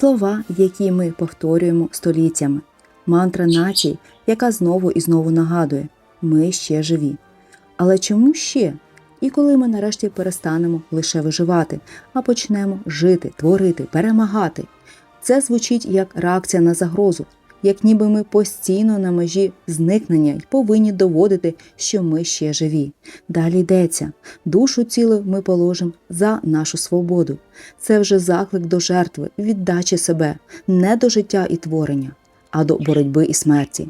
слова, які ми повторюємо століттями, мантра нації, яка знову і знову нагадує: ми ще живі. Але чому ще? І коли ми нарешті перестанемо лише виживати, а почнемо жити, творити, перемагати. Це звучить як реакція на загрозу, як ніби ми постійно на межі зникнення й повинні доводити, що ми ще живі. Далі йдеться: душу цілу ми положимо за нашу свободу. Це вже заклик до жертви, віддачі себе, не до життя і творення, а до боротьби і смерті.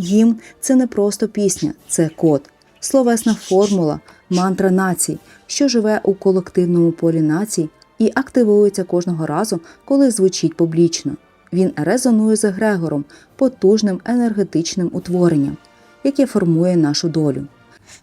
Гімн це не просто пісня, це код, словесна формула, мантра націй, що живе у колективному полі націй і активується кожного разу, коли звучить публічно. Він резонує з егрегором, потужним енергетичним утворенням, яке формує нашу долю.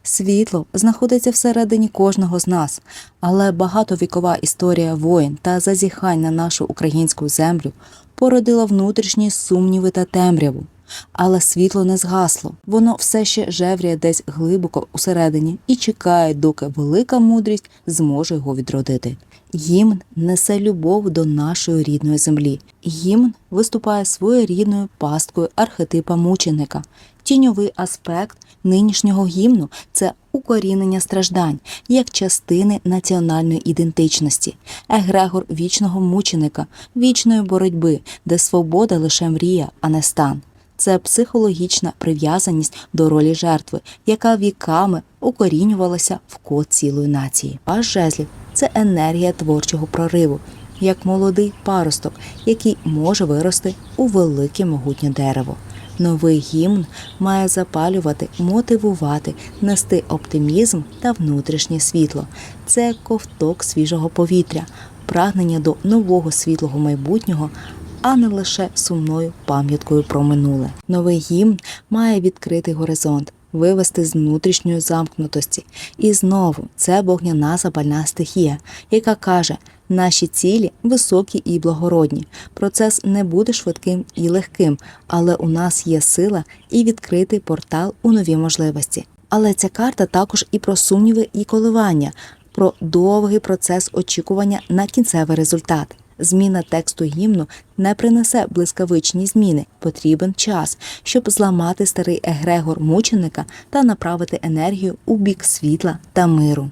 Світло знаходиться всередині кожного з нас, але багатовікова історія воїн та зазіхань на нашу українську землю породила внутрішні сумніви та темряву. Але світло не згасло, воно все ще жевріє десь глибоко усередині і чекає, доки велика мудрість зможе його відродити. Гімн несе любов до нашої рідної землі. Гімн виступає своєрідною пасткою архетипа мученика. Тіньовий аспект нинішнього гімну це укорінення страждань як частини національної ідентичності, егрегор вічного мученика, вічної боротьби, де свобода лише мрія, а не стан. Це психологічна прив'язаність до ролі жертви, яка віками укорінювалася в код цілої нації. А жезлів це енергія творчого прориву, як молодий паросток, який може вирости у велике могутнє дерево. Новий гімн має запалювати, мотивувати, нести оптимізм та внутрішнє світло. Це ковток свіжого повітря, прагнення до нового світлого майбутнього, а не лише сумною пам'яткою про минуле. Новий гімн має відкрити горизонт, вивести з внутрішньої замкнутості. І знову це вогняна запальна стихія, яка каже. Наші цілі високі і благородні. Процес не буде швидким і легким, але у нас є сила і відкритий портал у нові можливості. Але ця карта також і про сумніви і коливання, про довгий процес очікування на кінцевий результат. Зміна тексту гімну не принесе блискавичні зміни. Потрібен час, щоб зламати старий егрегор мученика та направити енергію у бік світла та миру.